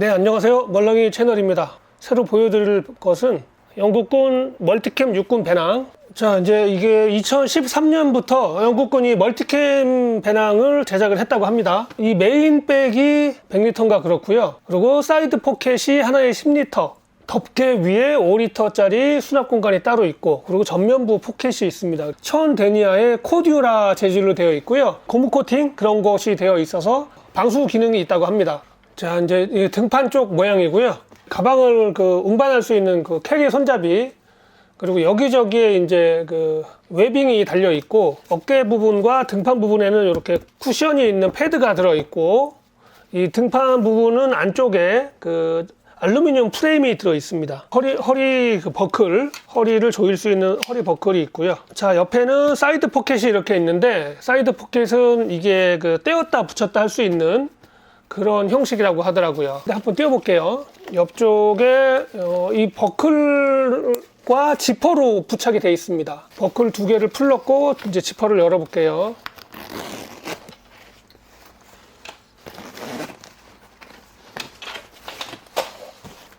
네, 안녕하세요. 멀렁이 채널입니다. 새로 보여드릴 것은 영국군 멀티캠 육군 배낭. 자, 이제 이게 2013년부터 영국군이 멀티캠 배낭을 제작을 했다고 합니다. 이 메인 백이 100리터인가 그렇고요. 그리고 사이드 포켓이 하나에 10리터. 덮개 위에 5리터짜리 수납 공간이 따로 있고 그리고 전면부 포켓이 있습니다. 천 데니아의 코듀라 재질로 되어 있고요. 고무 코팅 그런 것이 되어 있어서 방수 기능이 있다고 합니다. 자 이제 이 등판 쪽 모양이고요. 가방을 그 운반할 수 있는 그 캐리 손잡이 그리고 여기저기에 이제 그 웨빙이 달려 있고 어깨 부분과 등판 부분에는 이렇게 쿠션이 있는 패드가 들어 있고 이 등판 부분은 안쪽에 그 알루미늄 프레임이 들어 있습니다. 허리 허리 그 버클 허리를 조일 수 있는 허리 버클이 있고요. 자 옆에는 사이드 포켓이 이렇게 있는데 사이드 포켓은 이게 그 떼었다 붙였다 할 수 있는 그런 형식이라고 하더라고요. 한번 띄워볼게요. 옆쪽에 어, 이 버클과 지퍼로 부착이 되어 있습니다. 버클 두 개를 풀렀고 이제 지퍼를 열어볼게요.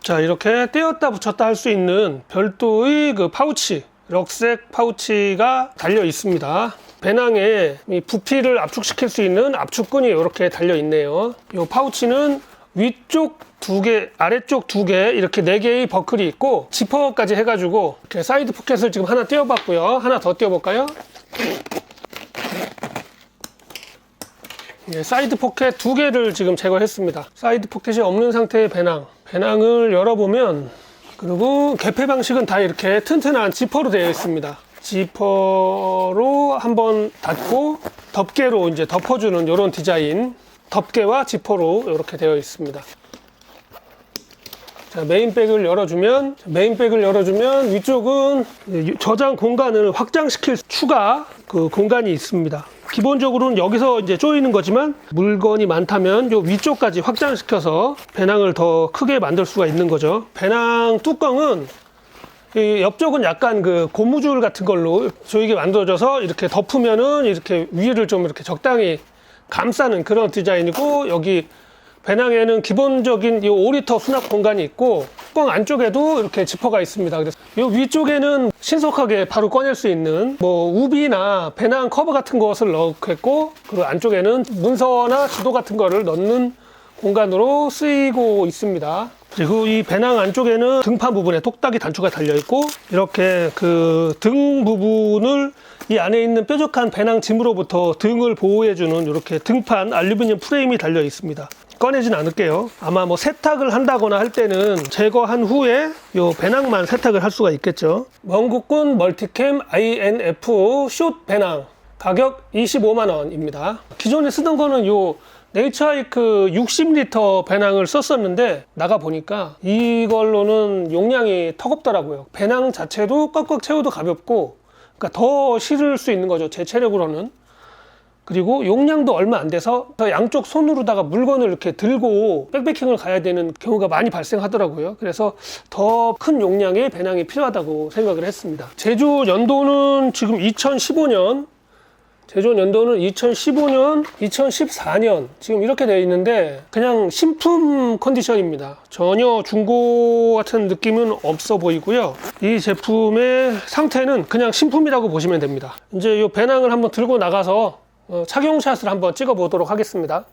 자 이렇게 떼었다 붙였다 할 수 있는 별도의 그 파우치 럭색 파우치가 달려 있습니다 배낭에 이 부피를 압축시킬 수 있는 압축근이 이렇게 달려 있네요 이 파우치는 위쪽 두 개, 아래쪽 두 개, 이렇게 네 개의 버클이 있고 지퍼까지 해가지고 이렇게 사이드 포켓을 지금 하나 띄워봤고요. 하나 더 띄워볼까요? 예, 사이드 포켓 두 개를 지금 제거했습니다. 사이드 포켓이 없는 상태의 배낭. 배낭을 열어보면 그리고 개폐 방식은 다 이렇게 튼튼한 지퍼로 되어 있습니다. 지퍼로 한번 닫고 덮개로 이제 덮어주는 이런 디자인. 덮개와 지퍼로 이렇게 되어 있습니다. 자, 메인백을 열어주면 메인백을 열어주면 위쪽은 저장 공간을 확장시킬 추가 그 공간이 있습니다. 기본적으로는 여기서 이제 조이는 거지만 물건이 많다면 요 위쪽까지 확장시켜서 배낭을 더 크게 만들 수가 있는 거죠. 배낭 뚜껑은 이 옆쪽은 약간 그 고무줄 같은 걸로 조이게 만들어져서 이렇게 덮으면은 이렇게 위를 좀 이렇게 적당히 감싸는 그런 디자인이고 여기 배낭에는 기본적인 이 5리터 수납 공간이 있고 뚜껑 안쪽에도 이렇게 지퍼가 있습니다. 그래서 이 위쪽에는 신속하게 바로 꺼낼 수 있는 뭐 우비나 배낭 커버 같은 것을 넣겠고 그리고 안쪽에는 문서나 지도 같은 거를 넣는 공간으로 쓰이고 있습니다. 그리고 이 배낭 안쪽에는 등판 부분에 똑딱이 단추가 달려 있고 이렇게 그 등 부분을 이 안에 있는 뾰족한 배낭 짐으로부터 등을 보호해주는 이렇게 등판 알루미늄 프레임이 달려 있습니다. 꺼내진 않을게요. 아마 뭐 세탁을 한다거나 할 때는 제거한 후에 요 배낭만 세탁을 할 수가 있겠죠. 먼국군 멀티캠 INF 숏 배낭 가격 25만 원입니다. 기존에 쓰던 거는 요 네이처하이크 60리터 배낭을 썼었는데 나가 보니까 이걸로는 용량이 턱없더라고요. 배낭 자체도 꽉꽉 채워도 가볍고 그러니까 더 실을 수 있는 거죠. 제 체력으로는. 그리고 용량도 얼마 안 돼서 저 양쪽 손으로다가 물건을 이렇게 들고 백패킹을 가야 되는 경우가 많이 발생하더라고요. 그래서 더 큰 용량의 배낭이 필요하다고 생각을 했습니다. 제조 연도는 지금 2015년 제조 연도는 2015년, 2014년 지금 이렇게 되어 있는데 그냥 신품 컨디션입니다. 전혀 중고 같은 느낌은 없어 보이고요. 이 제품의 상태는 그냥 신품이라고 보시면 됩니다. 이제 이 배낭을 한번 들고 나가서 어, 착용샷을 한번 찍어 보도록 하겠습니다.